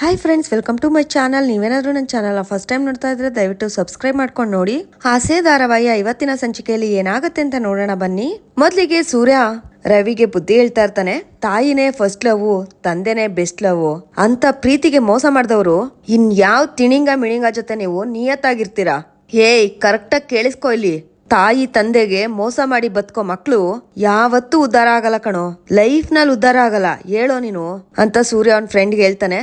Hi friends welcome to my channel ನೀವೇನಾದ್ರೂ ನನ್ನ channel first time ನೋಡ್ತಾ ಇದ್ರೆ ದಯವಿಟ್ಟು ಸಬ್ಸ್ಕ್ರೈಬ್ ಮಾಡ್ಕೊಂಡು ನೋಡಿ. ಆಸೆ ಧಾರಾವಾಹಿಯ ಐವತ್ತಿನ ಸಂಚಿಕೆಯಲ್ಲಿ ಏನಾಗುತ್ತೆ ಅಂತ ನೋಡೋಣ ಬನ್ನಿ. ಮೊದಲಿಗೆ ಸೂರ್ಯ ರವಿಗೆ ಬುದ್ಧಿ ಹೇಳ್ತಾ ಇರ್ತಾನೆ. ತಾಯಿನೇ ಫಸ್ಟ್ ಲವ್ ತಂದೆನೇ ಬೆಸ್ಟ್ ಲವ್ ಅಂತ ಪ್ರೀತಿಗೆ ಮೋಸ ಮಾಡಿದವರು. ಇನ್ ಯಾವ ತಿಣಿಂಗ ಮಿಣಿಂಗ ಜೊತೆ ನೀವು ನಿಯತ್ತಾಗಿರ್ತೀರಾ? ಹೇಯ್ ಕರೆಕ್ಟಾಗಿ ಕೇಳಿಸ್ಕೊ ಇಲ್ಲಿ. ತಾಯಿ ತಂದೆಗೆ ಮೋಸ ಮಾಡಿ ಬದುಕೋ ಮಕ್ಕಳು ಯಾವತ್ತೂ ಉದ್ಧಾರ ಆಗಲ್ಲ ಕಣೋ. ಲೈಫ್ನಲ್ಲಿ ಉದ್ಧಾರ ಆಗಲ್ಲ. ಹೇಳೋ ನೀನು ಅಂತ ಸೂರ್ಯ ಅವನ ಫ್ರೆಂಡ್ಗೆ ಹೇಳ್ತಾನೆ.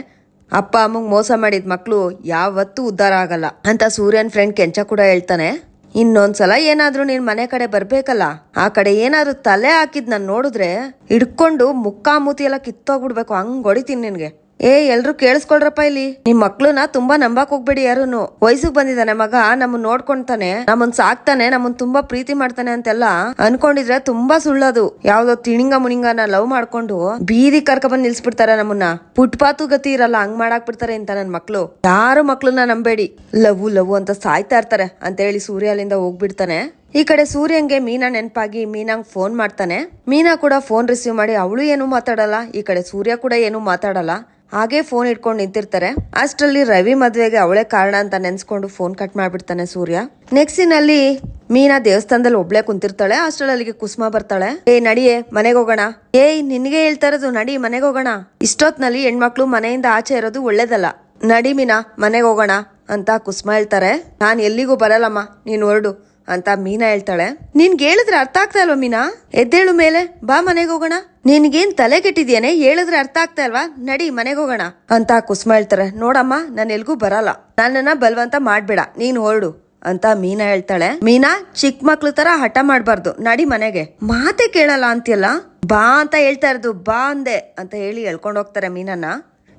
ಅಪ್ಪ ಅಮ್ಮಂಗ್ ಮೋಸ ಮಾಡಿದ ಮಕ್ಕಳು ಯಾವತ್ತೂ ಉದ್ಧಾರ ಆಗಲ್ಲ. ಅಂತ ಸೂರ್ಯನ್ ಫ್ರೆಂಡ್ ಕೆಂಚ ಕೂಡ ಹೇಳ್ತಾನೆ. ಇನ್ನೊಂದ್ಸಲ ಏನಾದ್ರೂ ನೀನ್ ಮನೆ ಕಡೆ ಬರ್ಬೇಕಲ್ಲ, ಆ ಕಡೆ ಏನಾದ್ರೂ ತಲೆ ಹಾಕಿದ್ ನಾನು ನೋಡಿದ್ರೆ ಹಿಡ್ಕೊಂಡು ಮುಕ್ಕಾ ಮೂತಿ ಎಲ್ಲ ಕಿತ್ತೋಗ್ಬಿಡ್ಬೇಕು. ಹಂಗ್ ಹೊಡಿತೀನಿ ನಿನ್ಗೆ. ಏ, ಎಲ್ರು ಕೇಳಿಸ್ಕೊಳ್ರಪ್ಪ ಇಲ್ಲಿ. ನಿಮ್ ಮಕ್ಳನ್ನ ತುಂಬಾ ನಂಬಕ್ ಹೋಗ್ಬೇಡಿ ಯಾರುನು. ವಯಸ್ಸಿಗೆ ಬಂದಿದ್ದಾನೆ ಮಗ, ನಮ್ಮನ್ ನೋಡ್ಕೊಂತಾನೆ, ನಮ್ಮನ್ ಸಾಕ್ತಾನೆ, ನಮ್ಮನ್ ತುಂಬಾ ಪ್ರೀತಿ ಮಾಡ್ತಾನೆ ಅಂತೆಲ್ಲ ಅನ್ಕೊಂಡಿದ್ರೆ ತುಂಬಾ ಸುಳ್ಳದು. ಯಾವ್ದೋ ತಿಣಿಂಗ ಮುನಿಂಗನ ಲವ್ ಮಾಡ್ಕೊಂಡು ಬೀದಿ ಕರ್ಕ ಬಂದ್ ನಿಲ್ಸ್ಬಿಡ್ತಾರೆ ನಮ್ಮನ್ನ. ಫುಟ್ಪಾತು ಗತಿ ಇರಲ್ಲ, ಹಂಗ್ ಮಾಡಾಕ್ ಬಿಡ್ತಾರೆ ಅಂತ ನನ್ ಮಕ್ಳು. ಯಾರು ಮಕ್ಳನ್ನ ನಂಬೇಡಿ. ಲವ್ ಲವ್ ಅಂತ ಸಾಯ್ತಾ ಇರ್ತಾರೆ ಅಂತ ಹೇಳಿ ಸೂರ್ಯ ಅಲ್ಲಿಂದ ಹೋಗ್ಬಿಡ್ತಾನೆ. ಈ ಕಡೆ ಸೂರ್ಯಂಗೆ ಮೀನಾ ನೆನಪಾಗಿ ಮೀನಾಂಗ್ ಫೋನ್ ಮಾಡ್ತಾನೆ. ಮೀನಾ ಕೂಡ ಫೋನ್ ರಿಸೀವ್ ಮಾಡಿ ಅವಳು ಏನು ಮಾತಾಡಲ್ಲ, ಈ ಕಡೆ ಸೂರ್ಯ ಕೂಡ ಏನು ಮಾತಾಡಲ್ಲ. ಹಾಗೆ ಫೋನ್ ಇಟ್ಕೊಂಡು ನಿಂತಿರ್ತಾರೆ. ಅಷ್ಟರಲ್ಲಿ ರವಿ ಮದುವೆಗೆ ಅವಳೇ ಕಾರಣ ಅಂತ ನೆನ್ಸ್ಕೊಂಡು ಫೋನ್ ಕಟ್ ಮಾಡ್ಬಿಡ್ತಾನೆ ಸೂರ್ಯ. ನೆಕ್ಸ್ಟ್ ಅಲ್ಲಿ ಮೀನಾ ದೇವಸ್ಥಾನದಲ್ಲಿ ಒಬ್ಳೆ ಕುಂತಿರ್ತಾಳೆ. ಅಷ್ಟರಲ್ಲಿ ಅಲ್ಲಿಗೆ ಕುಸುಮ ಬರ್ತಾಳೆ. ಏ, ನಡಿಯೇ, ಮನೆಗೆ ಹೋಗೋಣ. ಏಯ್ ನಿನ್ಗೆ ಹೇಳ್ತಾ ಇರೋದು, ನಡಿ, ಮನೆಗೆ ಹೋಗೋಣ. ಇಷ್ಟೊತ್ನಲ್ಲಿ ಹೆಣ್ಮಕ್ಳು ಮನೆಯಿಂದ ಆಚೆ ಇರೋದು ಒಳ್ಳೇದಲ್ಲ. ನಡಿ ಮೀನಾ, ಮನೆಗೆ ಹೋಗೋಣ ಅಂತ ಕುಸುಮ ಹೇಳ್ತಾರೆ. ನಾನು ಎಲ್ಲಿಗೂ ಬರಲ್ಲಮ್ಮ, ನೀನ್ ಹೊರಡು. ಅಂತ ಮೀನಾ ಹೇಳ್ತಾಳೆ. ನಿನ್ಗೆ ಹೇಳಿದ್ರೆ ಅರ್ಥ ಆಗ್ತಾ ಇಲ್ವಾ ಮೀನಾ? ಎದ್ದೇಳು ಮೇಲೆ, ಬಾ ಮನೆಗೆ ಹೋಗೋಣ. ನಿನ್ಗೇನ್ ತಲೆ ಕೆಟ್ಟಿದ್ಯಾನೆ? ಹೇಳಿದ್ರೆ ಅರ್ಥ ಆಗ್ತಾ ಇಲ್ವಾ? ನಡಿ, ಮನೆಗೆ ಹೋಗೋಣ ಅಂತ ಕುಸುಮ ಹೇಳ್ತಾರೆ. ನೋಡಮ್ಮ, ನಾನು ಎಲ್ಗೂ ಬರಲ್ಲ. ನನ್ನನ್ನ ಬಲ್ವಂತ ಮಾಡ್ಬೇಡ, ನೀನ್ ಹೊರಡು ಅಂತ ಮೀನಾ ಹೇಳ್ತಾಳೆ. ಮೀನಾ ಚಿಕ್ಕ ಮಕ್ಳು ತರ ಹಠ ಮಾಡ್ಬಾರ್ದು. ನಡಿ ಮನೆಗೆ. ಮಾತೆ ಕೇಳಲ್ಲ ಅಂತೀಯಲ್ಲ? ಬಾ ಅಂತ ಹೇಳ್ತಾ ಇರೋದು, ಬಾ ಅಂದೆ ಅಂತ ಹೇಳಿ ಎಳ್ಕೊಂಡು ಹೋಗ್ತಾರೆ ಮೀನನ್ನ.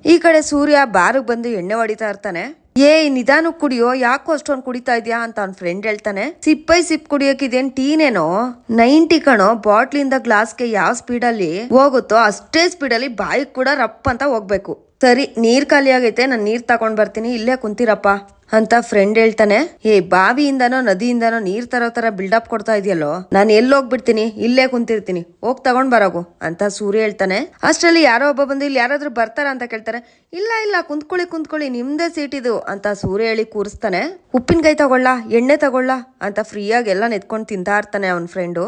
ಈ ಕಡೆ ಸೂರ್ಯ ಬಾರಿಗೆ ಬಂದು ಎಣ್ಣೆ ಹೊಡಿತಾ ಇರ್ತಾನೆ. ಏ ನಿಧಾನ ಕುಡಿಯೋ, ಯಾಕೋ ಅಷ್ಟೊಂದು ಕುಡಿತಾ ಇದ್ಯಾ ಅಂತ ಅವ್ನ ಫ್ರೆಂಡ್ ಹೇಳ್ತಾನೆ. ಸಿಪ್ಪೈ ಸಿಪ್ ಕುಡಿಯೋಕಿದೇನ್ ಟೀನೇನೋ ನೈಂಟಿ ಕಣೋ, ಬಾಟ್ಲಿಂದ ಗ್ಲಾಸ್ಗೆ ಯಾವ ಸ್ಪೀಡಲ್ಲಿ ಹೋಗುತ್ತೋ ಅಷ್ಟೇ ಸ್ಪೀಡಲ್ಲಿ ಬಾಯಿಗೆ ಕೂಡ ರಪ್ ಅಂತ ಹೋಗ್ಬೇಕು. ಸರಿ, ನೀರ್ ಖಾಲಿ ಆಗೈತೆ, ನಾನು ನೀರ್ ತಗೊಂಡ್ ಬರ್ತೀನಿ, ಇಲ್ಲೇ ಕುಂತಿರಪ್ಪ ಅಂತ ಫ್ರೆಂಡ್ ಹೇಳ್ತಾನೆ. ಏ ಬಾವಿಯಿಂದನೋ, ನದಿಯಿಂದನೋ ನೀರ್ ತರೋ ತರ ಬಿಲ್ಡಪ್ ಕೊಡ್ತಾ ಇದೆಯಲ್ಲೋ? ನಾನು ಎಲ್ಲಿ ಹೋಗ್ಬಿಡ್ತೀನಿ ಇಲ್ಲೇ ಕುಂತಿರ್ತೀನಿ, ಹೋಗ್ ತಗೊಂಡ್ ಬರೋಗು ಅಂತ ಸೂರ್ಯ ಹೇಳ್ತಾನೆ. ಅಷ್ಟರಲ್ಲಿ ಯಾರೋ ಒಬ್ಬ ಬಂದು ಇಲ್ಲಿ ಯಾರಾದ್ರೂ ಬರ್ತಾರ ಅಂತ ಕೇಳ್ತಾರೆ. ಇಲ್ಲ ಇಲ್ಲ, ಕುಂತ್ಕೊಳ್ಳಿ ಕುಂತ್ಕೊಳ್ಳಿ, ನಿಮ್ದೇ ಸೀಟ್ ಇದು ಅಂತ ಸೂರ್ಯ ಹೇಳಿ ಕೂರಿಸ್ತಾನೆ. ಉಪ್ಪಿನಕಾಯಿ ತಗೊಳ್ಳ, ಎಣ್ಣೆ ತಗೊಳ್ಳ ಅಂತ ಫ್ರೀಯಾಗಿ ಎಲ್ಲ ನೆತ್ಕೊಂಡು ತಿಂತಾ ಇರ್ತಾನೆ ಅವನ ಫ್ರೆಂಡು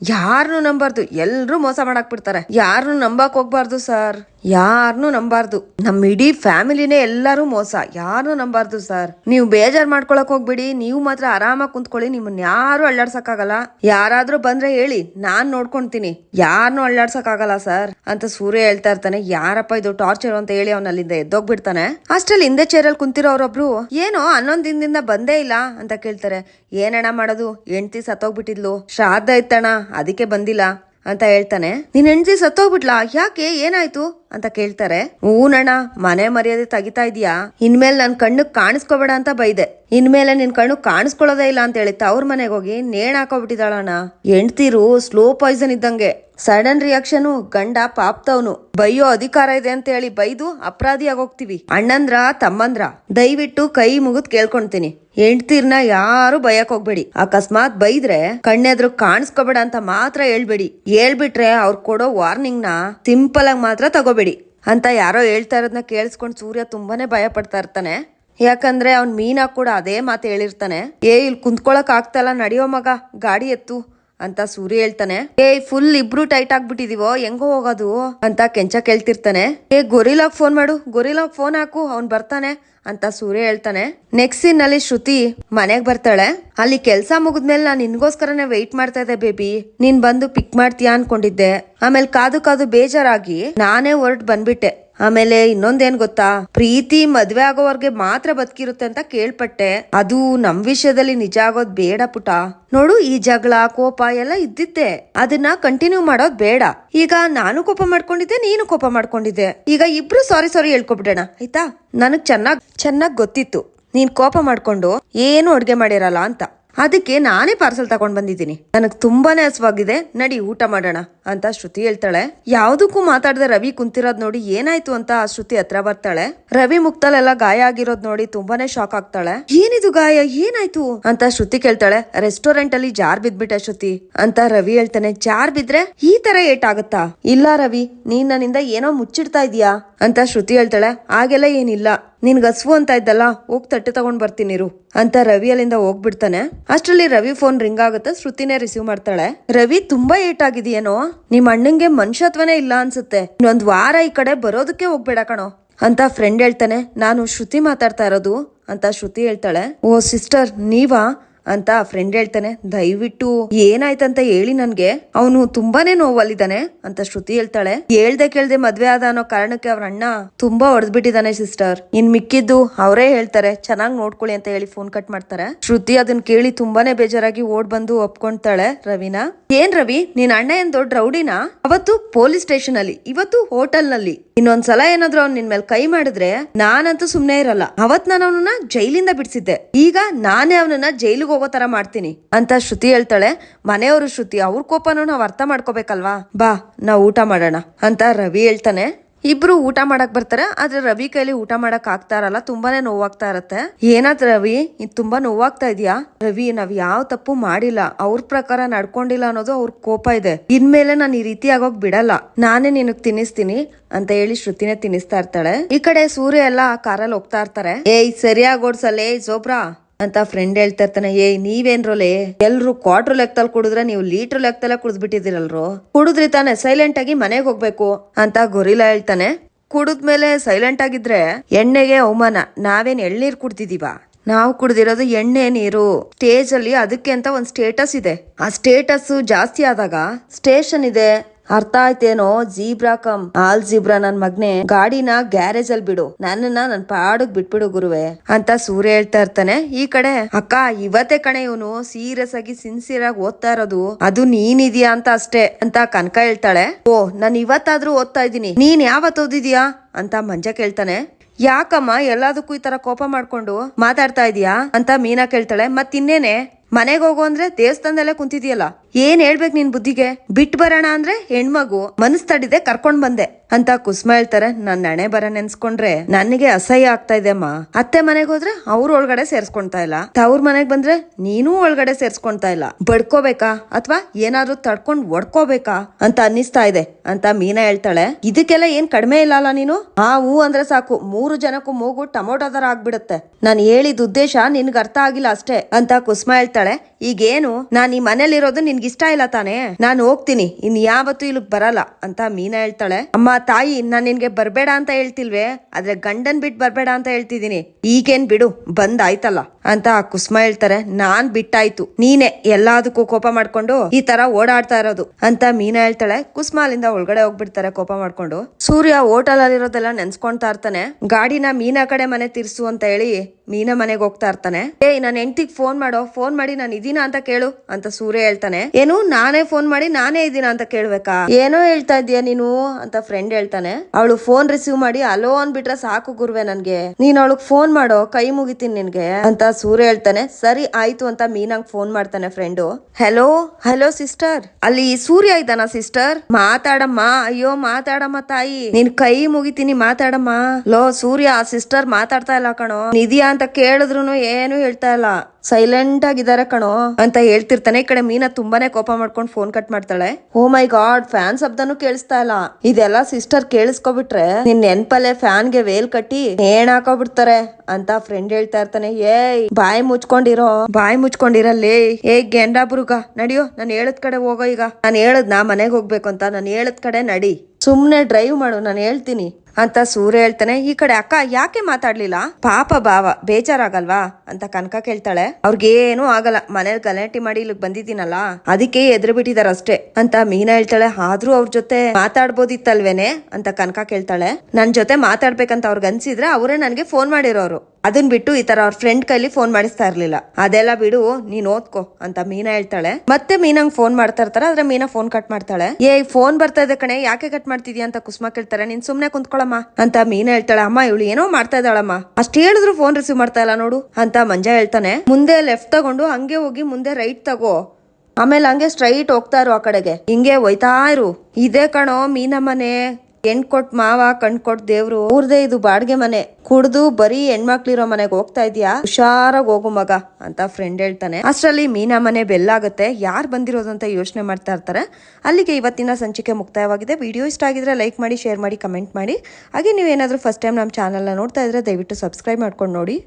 ಯಾರನ್ನು ನಂಬಾರ್ದು ಎಲ್ಲರೂ ಮೋಸ ಮಾಡಾಕ್ ಬಿಡ್ತಾರೆ ಯಾರನ್ನು ನಂಬಕ್ ಹೋಗ್ಬಾರ್ದು ಸರ್ ಯಾರನ್ನು ನಂಬಾರ್ದು. ನಮ್ಮ ಇಡೀ ಫ್ಯಾಮಿಲಿನೇ ಎಲ್ಲರೂ ಮೋಸ. ಯಾರನ್ನೂ ನಂಬಾರ್ದು ಸರ್. ನೀವು ಬೇಜಾರ್ ಮಾಡ್ಕೊಳಕ್ ಹೋಗ್ಬಿಡಿ. ನೀವು ಮಾತ್ರ ಆರಾಮಾಗಿ ಕುಂತ್ಕೊಳ್ಳಿ. ನಿಮ್ಮನ್ನ ಯಾರು ಅಳ್ಳಾಡ್ಸಕ್ಕಾಗಲ್ಲ. ಯಾರಾದ್ರೂ ಬಂದ್ರೆ ಹೇಳಿ. ನಾನ್ ನೋಡ್ಕೊಂತೀನಿ. ಯಾರನ್ನೂ ಅಳ್ಳಾಡ್ಸಕ್ಕಾಗಲ್ಲ ಸರ್. ಅಂತ ಸೂರ್ಯ ಹೇಳ್ತಾ ಇರ್ತಾನೆ. ಯಾರಪ್ಪ ಇದು ಟಾರ್ಚರ್ ಅಂತ ಹೇಳಿ ಅವನಲ್ಲಿಂದ ಎದ್ದೋಗ್ಬಿಡ್ತಾನೆ. ಅಷ್ಟ್ರಲ್ಲಿ ಹಿಂದೆ ಚೇರಲ್ಲಿ ಕುಂತಿರೋರೊಬ್ರು ಏನೋ ಹನ್ನೊಂದ್ ದಿನದಿಂದ ಬಂದೇ ಇಲ್ಲ ಅಂತ ಕೇಳ್ತಾರೆ. ಏನಣ್ಣ ಮಾಡೋದು? ಹೆಂಡ್ತಿ ಸತ್ತೋಗ್ಬಿಟ್ಟಿದ್ಲು. ಶ್ರಾದ್ದ ಇತ್ತಣ್ಣ. ಅದಕ್ಕೆ ಬಂದಿಲ್ಲ ಅಂತ ಹೇಳ್ತಾನೆ. ನಿನ್ ಹೆಂಡ್ತಿ ಸತ್ತೋಗ್ಬಿಟ್ಲಾ? ಯಾಕೆ? ಏನಾಯ್ತು? ಅಂತ ಕೇಳ್ತಾರೆ. ಹೂನಣ್ಣ ಮನೆ ಮರ್ಯಾದೆ ತೆಗಿತಾ ಇದೀಯಾ ಇನ್ಮೇಲೆ ನನ್ ಕಣ್ಣು ಕಾಣಿಸ್ಕೋಬೇಡ ಅಂತ ಬೈದೆ. ಇನ್ಮೇಲೆ ನಿನ್ ಕಣ್ಣು ಕಾಣಿಸ್ಕೊಳ್ಳೋದೇ ಇಲ್ಲ ಅಂತ ಹೇಳಿ ತವ್ರ ಮನೆಗೆ ಹೋಗಿ ನೇಣ್ ಹಾಕೋಬಿಟ್ಟಿದಾಳಣ್ಣ ಹೆಂಡ್ತಿರು ಸ್ಲೋ ಪಾಯ್ಸನ್ ಇದ್ದಂಗೆ. ಸಡನ್ ರಿಯಾಕ್ಷನ್ ಗಂಡ ಪಾಪ್ತವ್ನು ಬೈಯೋ ಅಧಿಕಾರ ಇದೆ ಅಂತ ಹೇಳಿ ಬೈದು ಅಪರಾಧಿಯಾಗಿ ಹೋಗ್ತೀವಿ. ಅಣ್ಣಂದ್ರ, ತಮ್ಮಂದ್ರ. ದಯವಿಟ್ಟು ಕೈ ಮುಗಿದ್ ಕೇಳ್ಕೊಂತೀನಿ. ಹೆಂಡ್ತೀರ್ನ ಯಾರು ಬಯಕ್ ಹೋಗ್ಬೇಡಿ. ಅಕಸ್ಮಾತ್ ಬೈದ್ರೆ ಕಣ್ಣೆದ್ರು ಕಾಣಿಸ್ಕೋಬೇಡ ಅಂತ ಮಾತ್ರ ಹೇಳ್ಬೇಡಿ. ಹೇಳ್ಬಿಟ್ರೆ ಅವ್ರು ಕೊಡೋ ವಾರ್ನಿಂಗ್ನ ಸಿಂಪಲ್ ಆಗಿ ಮಾತ್ರ ತಗೋಬೇಡಿ. ಅಂತ ಯಾರೋ ಹೇಳ್ತಾ ಇರೋದನ್ನ ಕೇಳಿಸ್ಕೊಂಡು ಸೂರ್ಯ ತುಂಬಾನೇ ಭಯ ಪಡ್ತಾ ಇರ್ತಾನೆ. ಯಾಕಂದ್ರೆ ಅವ್ನ್ ಮೀನಾ ಕೂಡ ಅದೇ ಮಾತು ಹೇಳಿರ್ತಾನೆ. ಏ ಇಲ್ಲಿ ಕುಂತ್ಕೊಳಕ್ ಆಗ್ತಲ್ಲ ನಡಿಯೋ ಮಗ, ಗಾಡಿ ಎತ್ತು. ಅಂತ ಸೂರ್ಯ ಹೇಳ್ತಾನೆ, ಏ ಫುಲ್ ಇಬ್ರು ಟೈಟ್ ಆಗ್ಬಿಟ್ಟಿದೀವೋ, ಹೆಂಗೋ ಹೋಗೋದು? ಅಂತ ಕೆಂಚ ಕೇಳ್ತಿರ್ತಾನೆ. ಏ ಗೊರಿಲಾಗ್ ಫೋನ್ ಮಾಡು ಗೊರಿಲಾಗ್ ಫೋನ್ ಹಾಕು, ಅವ್ನ್ ಬರ್ತಾನೆ, ಅಂತ ಸೂರ್ಯ ಹೇಳ್ತಾನೆ. ನೆಕ್ಸ್ಟ್ ಸೀನ್ ಅಲ್ಲಿ ಶ್ರುತಿ ಮನೆಗ್ ಬರ್ತಾಳೆ. ಅಲ್ಲಿ ಕೆಲ್ಸ ಮುಗಿದ್ಮೇಲೆ ನಾನು ನಿನ್ಗೋಸ್ಕರನೇ ವೆಯ್ಟ್ ಮಾಡ್ತಾ ಇದ್ದೆ ಬೇಬಿ ನೀನ್ ಬಂದು ಪಿಕ್ ಮಾಡ್ತೀಯಾ ಅನ್ಕೊಂಡಿದ್ದೆ. ಆಮೇಲೆ ಕಾದು ಕಾದು ಬೇಜಾರಾಗಿ ನಾನೇ ಹೊರಟ್ ಬಂದ್ಬಿಟ್ಟೆ. ಆಮೇಲೆ ಇನ್ನೊಂದೇನ್ ಗೊತ್ತಾ? ಪ್ರೀತಿ ಮದ್ವೆ ಆಗೋವರ್ಗೆ ಮಾತ್ರ ಬದುಕಿರುತ್ತೆ ಅಂತ ಕೇಳ್ಪಟ್ಟೆ. ಅದು ನಮ್ ವಿಷಯದಲ್ಲಿ ನಿಜ ಆಗೋದ್ ಬೇಡ ಪುಟ. ನೋಡು, ಈ ಜಗಳ, ಕೋಪ ಎಲ್ಲ ಇದ್ದಿದ್ದೆ. ಅದನ್ನ ಕಂಟಿನ್ಯೂ ಮಾಡೋದ್ ಬೇಡ. ಈಗ ನಾನು ಕೋಪ ಮಾಡ್ಕೊಂಡಿದ್ದೆ, ನೀನು ಕೋಪ ಮಾಡ್ಕೊಂಡಿದ್ದೆ. ಈಗ ಇಬ್ರು ಸಾರಿ ಸಾರಿ ಹೇಳ್ಕೊಬಿಡೋಣ. ಆಯ್ತಾ? ನನಗ್ ಚೆನ್ನಾಗ್ ಚೆನ್ನಾಗ್ ಗೊತ್ತಿತ್ತು. ನೀನ್ ಕೋಪ ಮಾಡ್ಕೊಂಡು ಏನು ಅಡ್ಗೆ ಮಾಡಿರಲ್ಲ ಅಂತ. ಅದಕ್ಕೆ ನಾನೇ ಪಾರ್ಸಲ್ ತಗೊಂಡ್ ಬಂದಿದ್ದೀನಿ. ನನಗ್ ತುಂಬಾನೇ ಹಸುವಾಗಿದೆ. ನಡಿ, ಊಟ ಮಾಡೋಣ. ಅಂತ ಶ್ರುತಿ ಹೇಳ್ತಾಳೆ. ಯಾವುದಕ್ಕೂ ಮಾತಾಡದೆ ರವಿ ಕುಂತಿರೋದ್ ನೋಡಿ ಏನಾಯ್ತು ಅಂತ ಆ ಶ್ರುತಿ ಹತ್ರ ಬರ್ತಾಳೆ. ರವಿ ಮುಕ್ತಲೆಲ್ಲ ಗಾಯ ಆಗಿರೋದ್ ನೋಡಿ ತುಂಬಾನೇ ಶಾಕ್ ಆಗ್ತಾಳೆ. ಏನಿದು ಗಾಯ? ಏನಾಯ್ತು? ಅಂತ ಶ್ರುತಿ ಕೇಳ್ತಾಳೆ. ರೆಸ್ಟೋರೆಂಟ್ ಅಲ್ಲಿ ಜಾರ್ ಬಿದ್ಬಿಟ್ಟೆ ಶ್ರುತಿ ಅಂತ ರವಿ ಹೇಳ್ತಾನೆ. ಜಾರ್ ಬಿದ್ರೆ ಈ ತರ ಏಟಾಗುತ್ತಾ? ಇಲ್ಲ ರವಿ, ನೀನ್ ನನ್ನಿಂದ ಏನೋ ಮುಚ್ಚಿಡ್ತಾ ಇದೀಯಾ? ಅಂತ ಶ್ರುತಿ ಹೇಳ್ತಾಳೆ. ಆಗೆಲ್ಲ ಏನಿಲ್ಲ. ನಿನ್ ಗಸ್ವು ಅಂತ ಇದ್ದಲ್ಲ, ಹೋಗ್ ತಟ್ಟೆ ತಗೊಂಡ್ ಬರ್ತೀನಿ ಇರು ಅಂತ ರವಿ ಅಲ್ಲಿಂದ ಹೋಗ್ಬಿಡ್ತಾನೆ. ಅಷ್ಟರಲ್ಲಿ ರವಿ ಫೋನ್ ರಿಂಗ್ ಆಗುತ್ತೆ. ಶ್ರುತಿನೇ ರಿಸೀವ್ ಮಾಡ್ತಾಳೆ. ರವಿ, ತುಂಬಾ ಏಟ್ ಆಗಿದೆಯೇನೋ ನಿಮ್ ಅಣ್ಣಂಗೆ ಮನುಷ್ಯತ್ವನೇ ಇಲ್ಲ ಅನ್ಸುತ್ತೆ. ಇನ್ನೊಂದ್ ವಾರ ಈ ಕಡೆ ಬರೋದಕ್ಕೆ ಹೋಗ್ಬೇಡ ಕಣೋ. ಅಂತ ಫ್ರೆಂಡ್ ಹೇಳ್ತಾನೆ. ನಾನು ಶ್ರುತಿ ಮಾತಾಡ್ತಾ ಇರೋದು ಅಂತ ಶ್ರುತಿ ಹೇಳ್ತಾಳೆ. ಓ ಸಿಸ್ಟರ್ ನೀವಾ? ಅಂತ ಫ್ರೆಂಡ್ ಹೇಳ್ತಾನೆ, ದಯವಿಟ್ಟು ಏನಾಯ್ತಂತ ಹೇಳಿ ನನ್ಗೆ. ಅವನು ತುಂಬಾನೇ ನೋವಲ್ಲಿದ್ದಾನೆ, ಅಂತ ಶ್ರುತಿ ಹೇಳ್ತಾಳೆ. ಹೇಳ್ದೆ ಕೇಳ್ದೆ ಮದ್ವೆ ಆದ ಅನ್ನೋ ಕಾರಣಕ್ಕೆ ಅವ್ರ ಅಣ್ಣ ತುಂಬಾ ಹೊಡೆದ್ಬಿಟ್ಟಿದ್ದಾನೆ ಸಿಸ್ಟರ್ ಇನ್ ಮಿಕ್ಕಿದ್ದು ಅವರೇ ಹೇಳ್ತಾರೆ, ಚೆನ್ನಾಗ್ ನೋಡ್ಕೊಳ್ಳಿ ಅಂತ ಹೇಳಿ ಫೋನ್ ಕಟ್ ಮಾಡ್ತಾರೆ. ಶ್ರುತಿ ಅದನ್ನ ಕೇಳಿ ತುಂಬಾನೇ ಬೇಜಾರಾಗಿ ಓಡ್ ಬಂದು ಒಪ್ಕೊಂತಾಳೆ ರವಿನ. ಏನ್ ರವಿ, ನೀನ್ ಅಣ್ಣ ಏನ್ ದೊಡ್ಡ ರೌಡಿನ? ಅವತ್ತು ಪೊಲೀಸ್ ಸ್ಟೇಷನ್ ಅಲ್ಲಿ, ಇವತ್ತು ಹೋಟೆಲ್ನಲ್ಲಿ. ಇನ್ನೊಂದ್ಸಲ ಏನಾದ್ರೂ ಅವ್ನ್ ನಿನ್ ಮೇಲೆ ಕೈ ಮಾಡಿದ್ರೆ ನಾನಂತೂ ಸುಮ್ನೆ ಇರಲ್ಲ. ಅವತ್ ನಾನು ಅವನನ್ನ ಜೈಲಿಂದ ಬಿಡಿಸಿದ್ದೆ. ಈಗ ನಾನೇ ಅವನನ್ನ ಜೈಲಿಗೆ ಹೋಗೋ ತರ ಮಾಡ್ತೀನಿ. ಅಂತ ಶ್ರುತಿ ಹೇಳ್ತಾಳೆ. ಮನೆಯವರು ಶ್ರುತಿ, ಅವ್ರ ಕೋಪನೂ ನಾವ್ ಅರ್ಥ ಮಾಡ್ಕೋಬೇಕಲ್ವಾ? ಬಾ, ನಾವು ಊಟ ಮಾಡೋಣ ಅಂತ ರವಿ ಹೇಳ್ತಾನೆ. ಇಬ್ರು ಊಟ ಮಾಡಕ್ ಬರ್ತಾರೆ, ಆದ್ರೆ ರವಿ ಕೈಲಿ ಊಟ ಮಾಡಕ್ ಆಗ್ತಾ ಇರಲ್ಲ, ತುಂಬಾನೇ ನೋವಾಗ್ತಾ ಇರತ್ತೆ. ಏನಾದ್ ರವಿ ಇದು ತುಂಬಾ ನೋವಾಗ್ತಾ ಇದೆಯಾ? ರವಿ, ನಾವ್ ಯಾವ ತಪ್ಪು ಮಾಡಿಲ್ಲ. ಅವ್ರ ಪ್ರಕಾರ ನಡ್ಕೊಂಡಿಲ್ಲ ಅನ್ನೋದು ಅವ್ರ ಕೋಪ ಇದೆ. ಇನ್ಮೇಲೆ ನಾನು ಈ ರೀತಿ ಆಗೋಗ್ ಬಿಡಲ್ಲ. ನಾನೇ ನಿನಗ್ ತಿನ್ನಿಸ್ತೀನಿ ಅಂತ ಹೇಳಿ ಶ್ರುತಿನೇ ತಿನ್ನಿಸ್ತಾ ಇರ್ತಾಳೆ. ಈ ಕಡೆ ಸೂರ್ಯ ಎಲ್ಲ ಕಾರಲ್ಲಿ ಹೋಗ್ತಾ ಇರ್ತಾರೆ. ಏಯ್, ಸರಿಯಾಗಿ ಓಡ್ಸಲೇ ಜೋಬ್ರಾ ಅಂತ ಫ್ರೆಂಡ್ ಹೇಳ್ತಾ ಇರ್ತಾನೆ ಏಯ್ ನೀವೇನ್ರೋಲೆ? ಎಲ್ರು ಕ್ವಾರ್ಟರ್ ಲೆಕ್ಕದಲ್ಲಿ ಕುಡಿದ್ರೆ ನೀವು ಲೀಟರ್ ಲೆಕ್ಕದಲ್ಲೇ ಕುಡಿದ್ಬಿಟ್ಟಿದ್ದೀರಲ್ರು? ಕುಡಿದ್ರಿ ತಾನೆ ಸೈಲೆಂಟ್ ಆಗಿ ಮನೆಗೆ ಹೋಗ್ಬೇಕು, ಅಂತ ಗೊರಿಲಾ ಹೇಳ್ತಾನೆ. ಕುಡಿದ್ಮೇಲೆ ಸೈಲೆಂಟ್ ಆಗಿದ್ರೆ ಎಣ್ಣೆಗೆ ಅವಮಾನ. ನಾವೇನ್ ಎಳ್ನೀರ್ ಕುಡ್ತಿದೀವ ನಾವು ಕುಡ್ದಿರೋದು ಎಣ್ಣೆ, ನೀರು. ಸ್ಟೇಜ್ ಅಲ್ಲಿ ಅದಕ್ಕೆ ಅಂತ ಒಂದ್ ಸ್ಟೇಟಸ್ ಇದೆ. ಆ ಸ್ಟೇಟಸ್ ಜಾಸ್ತಿ ಆದಾಗ ಸ್ಟೇಷನ್ ಇದೆ. ಅರ್ಥ ಆಯ್ತೇನೋ? Zebra come. ಆಲ್ ಜೀಬ್ರಾ ನನ್ ಮಗ್ನೆ. ಗಾಡಿನ ಗ್ಯಾರೇಜ್ ಅಲ್ಲಿ ಬಿಡು. ನನ್ನನ್ನ ನನ್ ಪಾಡಕ್ ಬಿಟ್ಬಿಡು ಗುರುವೆ. ಅಂತ ಸೂರ್ಯ ಹೇಳ್ತಾ ಇರ್ತಾನೆ. ಈ ಕಡೆ. ಅಕ್ಕ, ಇವತ್ತೇ ಕಣೆ ಇವನು ಸೀರಿಯಸ್ ಆಗಿ ಸಿನ್ಸಿಯರ್ ಆಗಿ ಓದ್ತಾ ಇರೋದು. ಅದು ನೀನಿದ್ಯಾ ಅಂತ ಅಷ್ಟೇ ಅಂತ ಕನಕ ಹೇಳ್ತಾಳೆ. ಓ, ನಾನು ಇವತ್ತಾದ್ರೂ ಓದ್ತಾ ಇದ್ದೀನಿ. ನೀನ್ ಯಾವತ್ ಓದಿದ್ಯಾ? ಅಂತ ಮಂಜ ಕೇಳ್ತಾನೆ. ಯಾಕಮ್ಮ ಎಲ್ಲದಕ್ಕೂ ಈ ತರ ಕೋಪ ಮಾಡ್ಕೊಂಡು ಮಾತಾಡ್ತಾ ಇದೀಯಾ? ಅಂತ ಮೀನಾ ಕೇಳ್ತಾಳೆ. ಮತ್ತಿನ್ನೇನೆ? ಮನೆಗೆ ಹೋಗು ಅಂದ್ರೆ ದೇವಸ್ಥಾನದಲ್ಲೇ ಕುಂತಿದ್ಯಲ್ಲ? ಏನ್ ಹೇಳ್ಬೇಕು ನಿನ್ ಬುದ್ಧಿಗೆ? ಬಿಟ್ ಬರೋಣ ಅಂದ್ರೆ ಹೆಣ್ಮಗು ಮನಸ್ ತಡಿದೆ ಕರ್ಕೊಂಡ್ ಬಂದೆ ಅಂತ ಕುಸುಮ ಹೇಳ್ತಾರೆ. ನನ್ ನಣೆ ಬರ ನೆನ್ಸ್ಕೊಂಡ್ರೆ ನನಗೆ ಅಸಹ್ಯ ಆಗ್ತಾ ಇದೆ ಅಮ್ಮ. ಅತ್ತೆ ಮನೆಗೆ ಹೋದ್ರೆ ಅವ್ರ ಒಳಗಡೆ ಸೇರ್ಸ್ಕೊಂತಾ ಇಲ್ಲ. ತವ್ರ ಮನೆಗ್ ಬಂದ್ರೆ ನೀನು ಒಳಗಡೆ ಸೇರ್ಸ್ಕೊಂತಾ ಇಲ್ಲ. ಬಡ್ಕೋಬೇಕಾ? ಅಥವಾ ಏನಾದ್ರೂ ತಡ್ಕೊಂಡ್ ಒಡ್ಕೋಬೇಕಾ ಅಂತ ಅನ್ನಿಸ್ತಾ ಇದೆ ಅಂತ ಮೀನಾ ಹೇಳ್ತಾಳೆ. ಇದಕ್ಕೆಲ್ಲ ಏನ್ ಕಡಿಮೆ ಇಲ್ಲ ನೀನು? ಆ ಹೂ ಅಂದ್ರೆ ಸಾಕು. ಮೂರು ಜನಕ್ಕೂ ಮೂಗು ಟೊಮೊಟೊ ತರ ಆಗ್ಬಿಡತ್ತೆ. ನಾನು ಹೇಳಿದ ಉದ್ದೇಶ ನಿನ್ಗೆ ಅರ್ಥ ಆಗಿಲ್ಲ ಅಷ್ಟೇ ಅಂತ ಕುಸುಮ ಹೇಳ್ತಾಳೆ. ಈಗೇನು? ನಾನ್ ಈ ಮನೇಲಿರೋದು ನಿನ್ಗೆ ಇಷ್ಟ ಇಲ್ಲ ತಾನೆ? ನಾನು ಹೋಗ್ತೀನಿ, ಇನ್ ಯಾವತ್ತೂ ಇಲ್ಲಿ ಬರಲ್ಲ ಅಂತ ಮೀನಾ ಹೇಳ್ತಾಳೆ. ಅಮ್ಮ, ತಾಯಿ, ನಾನ್ ನಿನ್ಗೆ ಬರ್ಬೇಡ ಅಂತ ಹೇಳ್ತಿಲ್ವೇ? ಆದ್ರೆ ಗಂಡನ್ ಬಿಟ್ ಬರ್ಬೇಡ ಅಂತ ಹೇಳ್ತಿದೀನಿ ಈಗೇನ್ ಬಿಡು, ಬಂದ್ ಆಯ್ತಲ್ಲ. ಅಂತ ಆ ಕುಸ್ಮ ಹೇಳ್ತಾರೆ, ನಾನ್ ಬಿಟ್ಟಾಯ್ತು, ನೀನೆ ಎಲ್ಲದಕ್ಕೂ ಕೋಪ ಮಾಡ್ಕೊಂಡು ಈ ತರ ಓಡಾಡ್ತಾ ಇರೋದು ಅಂತ ಮೀನಾ ಹೇಳ್ತಾಳೆ. ಕುಸ್ಮ ಅಲ್ಲಿಂದ ಒಳಗಡೆ ಹೋಗ್ಬಿಡ್ತಾರೆ ಕೋಪ ಮಾಡ್ಕೊಂಡು. ಸೂರ್ಯ ಹೋಟೆಲ್ ಅಲ್ಲಿರೋದೆಲ್ಲ ನೆನ್ಸ್ಕೊಂತಾ ಇರ್ತಾನೆ. ಗಾಡಿನ ಮೀನಾ ಕಡೆ ಮನೆ ತಿರ್ಸು ಅಂತ ಹೇಳಿ ಮೀನಾ ಮನೆಗೆ ಹೋಗ್ತಾ ಇರ್ತಾನೆ. ಏ ನನ್ನ ಹೆಂಡತಿಗ್ ಫೋನ್ ಮಾಡೋ, ಫೋನ್ ಮಾಡಿ ನಾನು ಇದೀನ ಅಂತ ಕೇಳು ಅಂತ ಸೂರ್ಯ ಹೇಳ್ತಾನೆ. ಏನು, ನಾನೇ ಫೋನ್ ಮಾಡಿ ನಾನೇ ಇದೀನ ಅಂತ ಕೇಳ್ಬೇಕಾ? ಏನೋ ಹೇಳ್ತಾ ಇದೀಯ ನೀನು ಅಂತ ಫ್ರೆಂಡ್ ಹೇಳ್ತಾನೆ. ಅವಳು ಫೋನ್ ರಿಸೀವ್ ಮಾಡಿ, ಅಲೋ ಅನ್ಬಿಟ್ರೆ ಸಾಕು ಗುರುವೆ ನನ್ಗೆ. ನೀನ್ ಅವಳಗ್ ಫೋನ್ ಮಾಡೋ, ಕೈ ಮುಗಿತೀನಿ ನಿನ್ಗೆ ಅಂತ ಸೂರ್ಯ ಹೇಳ್ತಾನೆ, ಸರಿ, ಆಯ್ತು ಅಂತ ಮೀನಾಗ್ ಫೋನ್ ಮಾಡ್ತಾನೆ ಫ್ರೆಂಡು ಹಲೋ ಹಲೋ ಸಿಸ್ಟರ್ ಅಲ್ಲಿ ಸೂರ್ಯ ಇದ್ದಾನ ಸಿಸ್ಟರ್ ಮಾತಾಡಮ್ಮ, ಅಯ್ಯೋ, ಮಾತಾಡಮ್ಮ ತಾಯಿ. ನಿನ್ ಕೈ ಮುಗಿತೀನಿ, ಮಾತಾಡಮ್ಮ. ಲೋ, ಸೂರ್ಯ ಸಿಸ್ಟರ್ ಮಾತಾಡ್ತಾ ಇಲ್ಲ ಕಣೋ. ನಿಧಿಯಾ ಅಂತ ಕೇಳಿದ್ರು ಏನು ಹೇಳ್ತಾ ಇಲ್ಲ. ಸೈಲೆಂಟ್ ಆಗಿದ್ದಾರೆ ಕಣೋ ಅಂತ ಹೇಳ್ತಿರ್ತಾನೆ. ಈ ಕಡೆ ಮೀನಾ ತುಂಬಾನೇ ಕೋಪ ಮಾಡ್ಕೊಂಡು ಫೋನ್ ಕಟ್ ಮಾಡ್ತಾಳೆ. ಓ ಮೈ ಗಾಡ್ ಫ್ಯಾನ್ ಶಬ್ದನು ಕೇಳಿಸ್ತಾ ಇಲ್ಲ. ಇದೆಲ್ಲ ಸಿಸ್ಟರ್ ಕೇಳಿಸ್ಕೊಬಿಟ್ರೆ ನಿನ್ ನೆನ್ಪಲ್ಲೇ ಫ್ಯಾನ್ಗೆ ವೇಲ್ ಕಟ್ಟಿ ನೇಣ್ ಹಾಕೋಬಿಡ್ತಾರೆ ಅಂತ ಫ್ರೆಂಡ್ ಹೇಳ್ತಾ ಇರ್ತಾನೆ. ಏಯ್, ಬಾಯಿ ಮುಚ್ಕೊಂಡಿರೋ, ಬಾಯಿ ಮುಚ್ಕೊಂಡಿರಲ್ಲೇ. ಏ, ಗೆಂಡ ಬುರುಗ, ನಡಿಯೋ, ನಾನು ಹೇಳದ್ ಕಡೆ ಹೋಗೋ ಈಗ. ನಾನು ಹೇಳದ್ ನಾ ಮನೆಗೆ ಹೋಗ್ಬೇಕು ಅಂತ, ನಾನು ಹೇಳದ್ ಕಡೆ ನಡಿ. ಸುಮ್ನೆ ಡ್ರೈವ್ ಮಾಡು, ನಾನು ಹೇಳ್ತೀನಿ. ಅಂತ ಸೂರ್ಯ ಹೇಳ್ತಾನೆ. ಈ ಕಡೆ ಅಕ್ಕ ಯಾಕೆ ಮಾತಾಡ್ಲಿಲ್ಲ? ಪಾಪ ಬಾವ ಬೇಜಾರಾಗಲ್ವಾ? ಅಂತ ಕನಕ ಕೇಳ್ತಾಳೆ. ಅವ್ರಿಗೇನು ಆಗಲ್ಲ. ಮನೇಲಿ ಗಲಾಟೆ ಮಾಡಿ ಇಲ್ಲಿಗೆ ಬಂದಿದ್ದೀನಲ್ಲ, ಅದಕ್ಕೆ ಎದುರು ಬಿಟ್ಟಿದಾರ ಅಷ್ಟೇ ಅಂತ ಮೀನಾ ಹೇಳ್ತಾಳೆ. ಆದ್ರೂ ಅವ್ರ ಜೊತೆ ಮಾತಾಡ್ಬೋದಿತ್ತಲ್ವೇನೆ? ಅಂತ ಕನಕ ಕೇಳ್ತಾಳೆ. ನನ್ ಜೊತೆ ಮಾತಾಡ್ಬೇಕಂತ ಅವ್ರಿಗೆ ಅನ್ಸಿದ್ರೆ ಅವರೇ ನನ್ಗೆ ಫೋನ್ ಮಾಡಿರೋರು. ಅದನ್ ಬಿಟ್ಟು ಈ ತರ ಅವ್ರ ಫ್ರೆಂಡ್ ಕೈಲಿ ಫೋನ್ ಮಾಡಿಸ್ತಾ ಇರ್ಲಿಲ್ಲ. ಅದೆಲ್ಲ ಬಿಡು, ನೀನ್ ಓದ್ಕೋ ಅಂತ ಮೀನಾ ಹೇಳ್ತಾಳೆ. ಮತ್ತೆ ಮೀನಂಗ್ ಫೋನ್ ಮಾಡ್ತಾ ಇರ್ತಾರೆ. ಆದ್ರೆ ಮೀನಾ ಫೋನ್ ಕಟ್ ಮಾಡ್ತಾಳೆ. ಏ ಫೋನ್ ಬರ್ತಾ ಇದೆ ಕಣೆ. ಯಾಕೆ ಕಟ್ ಮಾಡ್ತಿದ್ಯಾ ಅಂತ ಕುಸ್ಮಾ ಕೇಳ್ತಾರೆ. ನೀನ್ ಸುಮ್ನೆ ಕುಂತ್ಕೊಳಮ್ಮ ಅಂತ ಮೀನಾ ಹೇಳ್ತಾಳೆ. ಅಮ್ಮ, ಇವಳು ಏನೋ ಮಾಡ್ತಾ ಇದ್ದಾಳಮ್ಮ. ಅಷ್ಟ್ ಹೇಳಿದ್ರು ಫೋನ್ ರಿಸೀವ್ ಮಾಡ್ತಾ ಇಲ್ಲ ನೋಡು, ಅಂತ ಮಂಜ ಹೇಳ್ತಾನೆ. ಮುಂದೆ ಲೆಫ್ಟ್ ತಗೊಂಡು ಹಂಗೆ ಹೋಗಿ ಮುಂದೆ ರೈಟ್ ತಗೋ. ಆಮೇಲೆ ಹಂಗೆ ಸ್ಟ್ರೈಟ್ ಹೋಗ್ತಾ ಇರು ಆ ಕಡೆಗೆ. ಹಿಂಗೆ ಹೋಯ್ತಾ ಇರು. ಇದೇ ಕಣೋ ಮೀನಮ್ಮನೆ. ಹೆಣ್ ಕೊಟ್ ಮಾವ, ಕಣ್ ಕೊಟ್ ದೇವ್ರು, ಊರ್ದೇ ಇದು ಬಾಡ್ಗೆ ಮನೆ. ಕುಡ್ದು ಬರೀ ಹೆಣ್ಮಕ್ಳಿರೋ ಮನೆಗೆ ಹೋಗ್ತಾ ಇದೀಯಾ? ಹುಷಾರಾಗಿ ಹೋಗು ಮಗ, ಅಂತ ಫ್ರೆಂಡ್ ಹೇಳ್ತಾನೆ. ಅಷ್ಟರಲ್ಲಿ ಮೀನಾ ಮನೆ ಬೆಲ್ಲಾಗುತ್ತೆ ಯಾರು ಬಂದಿರೋದು ಅಂತ ಯೋಚನೆ ಮಾಡ್ತಾ ಇರ್ತಾರೆ. ಅಲ್ಲಿಗೆ ಇವತ್ತಿನ ಸಂಚಿಕೆ ಮುಕ್ತಾಯವಾಗಿದೆ. ವಿಡಿಯೋ ಇಷ್ಟ ಆಗಿದ್ರೆ ಲೈಕ್ ಮಾಡಿ, ಶೇರ್ ಮಾಡಿ, ಕಮೆಂಟ್ ಮಾಡಿ. ಹಾಗೆ ನೀವೇನಾದ್ರೂ ಫಸ್ಟ್ ಟೈಮ್ ನಮ್ಮ ಚಾನಲ್ನ ನೋಡ್ತಾ ಇದ್ರೆ ದಯವಿಟ್ಟು ಸಬ್ಸ್ಕ್ರೈಬ್ ಮಾಡ್ಕೊಂಡು ನೋಡಿ.